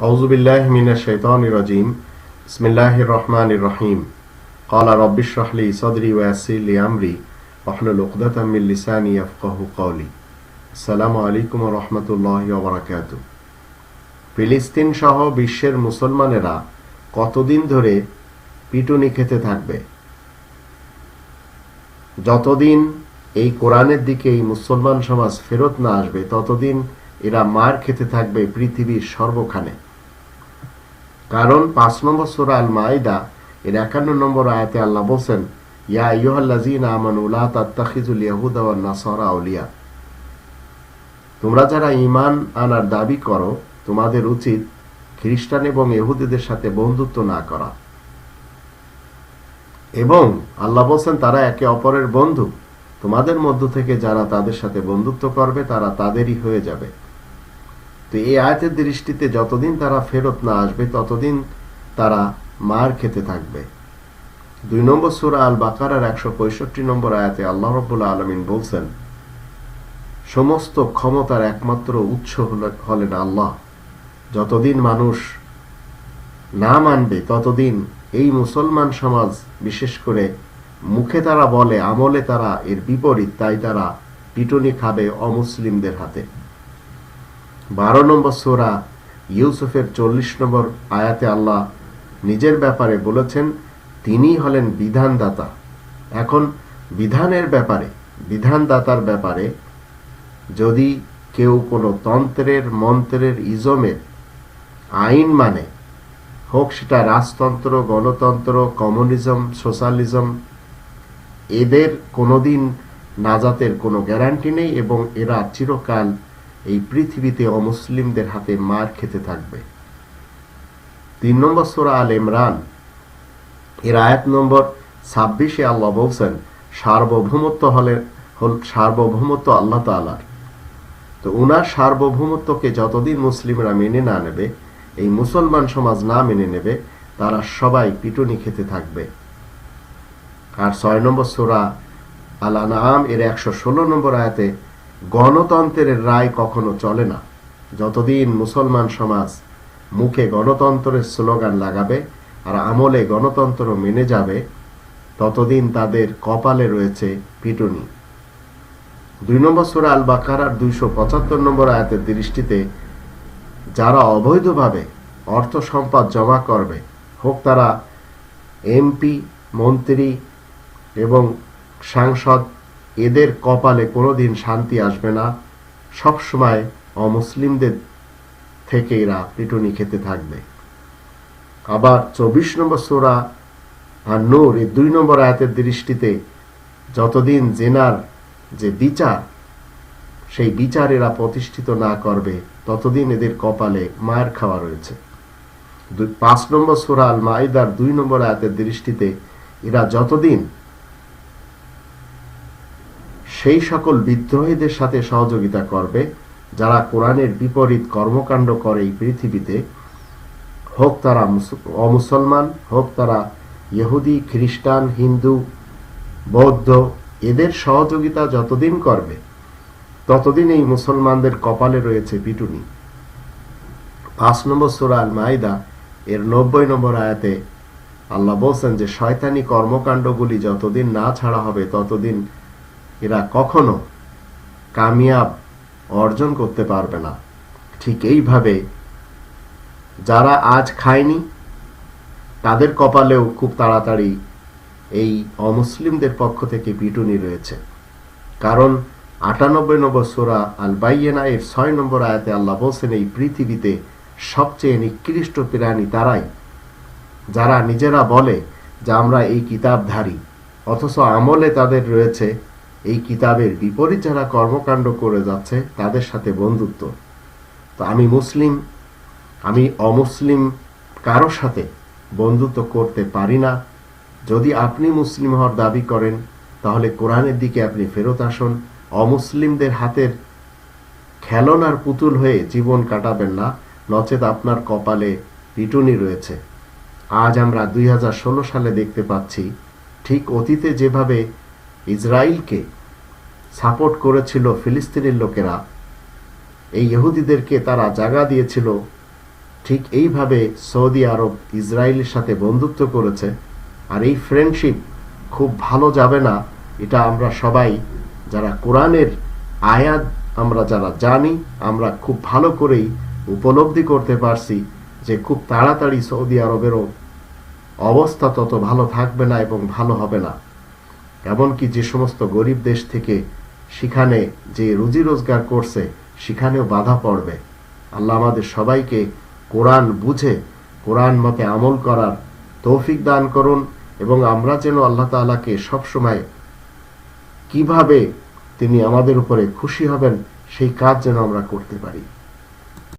أعوذ بالله من الشيطان الرجيم بسم الله الرحمن الرحيم قال رب اشرح لي صدري ويسر لي أمري واحلل عقدة من لساني يفقه قولي السلام عليكم ورحمة الله وبركاته ফিলিস্তিন সহ বিশ্বের মুসলমানেরা কতদিন ধরে পিটুনি খেতে থাকবে যতদিন এই কোরআনের দিকে এই মুসলমান সমাজ ফেরত না আসবে ততদিন এরা মার খেতে থাকবে পৃথিবীর সর্বখানে কারণ পাঁচ নম্বর সুরা আল মাইদা এর একান্ন নম্বর আয়াতে আল্লাহ বলছেন, ইয়া ইয়ুহাল্লাযীন আমানু, লা তাত্তাখিযুল ইয়াহুদা নাসারা আউলিয়া। তোমরা যারা ঈমান আনার দাবি করো, তোমাদের উচিত খ্রিস্টান এবং ইহুদিদের সাথে বন্ধুত্ব না করা। এবং আল্লাহ বলছেন, তারা একে অপরের বন্ধু। তোমাদের মধ্য থেকে যারা তাদের সাথে বন্ধুত্ব করবে, তারা তাদেরই হয়ে যাবে। তো এই আয়াতের দৃষ্টিতে যতদিন তারা ফেরত না আসবে, ততদিন তারা মার খেতে থাকবে। দুই নম্বর সুরা আল বাকারার একশো পঁয়ষট্টি নম্বর আয়াতে আল্লাহ রবুল্লা আলমিন বলছেন, সমস্ত ক্ষমতার একমাত্র উৎস হলেন আল্লাহ। যতদিন মানুষ না মানবে, ততদিন এই মুসলমান সমাজ, বিশেষ করে মুখে তারা বলে, আমলে তারা এর বিপরীত, তাই তারা পিটুনি খাবে অমুসলিমদের হাতে। বারো নম্বর সোরা ইউসুফের চল্লিশ নম্বর আয়াতে আল্লাহ নিজের ব্যাপারে বলেছেন, তিনি হলেন বিধানদাতা। এখন বিধানের ব্যাপারে, বিধানদাতার ব্যাপারে যদি কেউ কোনো তন্ত্রের, মন্ত্রের ইজমের আইন মানে হোক সেটা রাজতন্ত্র, গণতন্ত্র, কমিউনিজম, সোশ্যালিজম, এদের কোনোদিন নাজাতের কোনো গ্যারান্টি নেই এবং এরা চিরকাল এই পৃথিবীতে অমুসলিমদের হাতে মার খেতে থাকবে। তিন নম্বর সোরা আল ইমরান, এর আয়াত নম্বর ছাব্বিশে আল্লাহ বলছেন, সার্বভৌমত্ব হলে হল, সার্বভৌমত্ব আল্লাহ তালার তো উনার সার্বভৌমত্বকে যতদিন মুসলিমরা মেনে না নেবে, এই মুসলমান সমাজ না মেনে নেবে, তারা সবাই পিটুনি খেতে থাকবে। আর ছয় নম্বর সোরা আল আনাম এর একশো ষোলো নম্বর আয়াতে গণতন্ত্রের রায় কখনো চলে না। যতদিন মুসলমান সমাজ মুখে গণতন্ত্রের স্লোগান লাগাবে আর আমলে গণতন্ত্র মেনে যাবে, ততদিন তাদের কপালে রয়েছে পিটুনি। দুই নম্বর সুরা আল বাকারার দুইশো পঁচাত্তর নম্বর আয়াতের দৃষ্টিতে যারা অবৈধভাবে অর্থ সম্পদ জমা করবে, হোক তারা এমপি, মন্ত্রী এবং সাংসদ এদের কপালে কোনোদিন শান্তি আসবে না। সবসময় অমুসলিমদের থেকে এরা পিটুনি খেতে থাকবে। আবার চব্বিশ নম্বর সোরা আর নূর এই দুই নম্বর আয়াতের দৃষ্টিতে যতদিন জেনার যে বিচার, সেই বিচার এরা প্রতিষ্ঠিত না করবে, ততদিন এদের কপালে মায়ের খাওয়া রয়েছে। পাঁচ নম্বর সোরা আল মাইদার দুই নম্বর আয়াতের দৃষ্টিতে এরা যতদিন সেই সকল বিদ্রোহীদের সাথে সহযোগিতা করবে, যারা কোরআনের বিপরীত কর্মকাণ্ড করে এই পৃথিবীতে। হোক তারা অমুসলমান, হোক তারা ইহুদি, খ্রিস্টান, হিন্দু, বৌদ্ধ, এদের সহযোগিতা যতদিন করবে, ততদিন এই মুসলমানদের কপালে রয়েছে পিটুনি। পাঁচ নম্বর সুরা আল মাইদা এর নব্বই নম্বর আয়াতে আল্লাহ বলছেন যে, শয়তানি কর্মকাণ্ডগুলি যতদিন না ছাড়া হবে, ততদিন এরা কখনো কামিয়াব অর্জন করতে পারবে না। ঠিক এইভাবে যারা আজ খায়নি, তাদের কপালেও খুব তাড়াতাড়ি এই অমুসলিমদের পক্ষ থেকে পিটুনি রয়েছে। কারণ আটানব্বই নম্বর সোরা আল বাইয়েনা এর ছয় নম্বর আয়াতে আল্লাহ বলছেন, এই পৃথিবীতে সবচেয়ে নিকৃষ্ট প্রাণী তারাই। যারা নিজেরা বলে যে আমরা এই কিতাবধারী, অথচ আমলে তাদের রয়েছে এই কিতাবের বিপরীত যারা কর্মকাণ্ড করে যাচ্ছে, তাদের সাথে বন্ধুত্ব। তো আমি মুসলিম, আমি অমুসলিম কারোর সাথে বন্ধুত্ব করতে পারি না। যদি আপনি মুসলিম হওয়ার দাবি করেন, তাহলে কোরআনের দিকে আপনি ফেরত আসুন। অমুসলিমদের হাতের খেলনার পুতুল হয়ে জীবন কাটাবেন না, নচেত আপনার কপালে পিটুনি রয়েছে। আজ আমরা দুই হাজার ষোলো সালে দেখতে পাচ্ছি, ঠিক অতীতে যেভাবে ইসরায়েলকে সাপোর্ট করেছিল ফিলিস্তিনের লোকেরা। এই ইহুদিদেরকে তারা জায়গা দিয়েছিল। ঠিক এইভাবে সৌদি আরব ইসরায়েলের সাথে বন্ধুত্ব করেছে। আর এই ফ্রেন্ডশিপ খুব ভালো যাবে না, এটা আমরা সবাই, যারা কোরআনের আয়াত আমরা যারা জানি, আমরা খুব ভালো করেই উপলব্ধি করতে পারছি যে খুব তাড়াতাড়ি সৌদি আরবেরও অবস্থা তত ভালো থাকবে না এবং ভালো হবে না। এমনকি যে সমস্ত গরিব দেশ থেকে সেখানে যে রুজি রোজগার করছে, সেখানেও বাধা পড়বে। আল্লাহ আমাদের সবাইকে কোরআন বুঝে, কোরআন মতে আমল করার তৌফিক দান করুন এবং আমরা যেন আল্লাহ তালাকে সবসময় কীভাবে তিনি আমাদের উপরে খুশি হবেন, সেই কাজ যেন আমরা করতে পারি।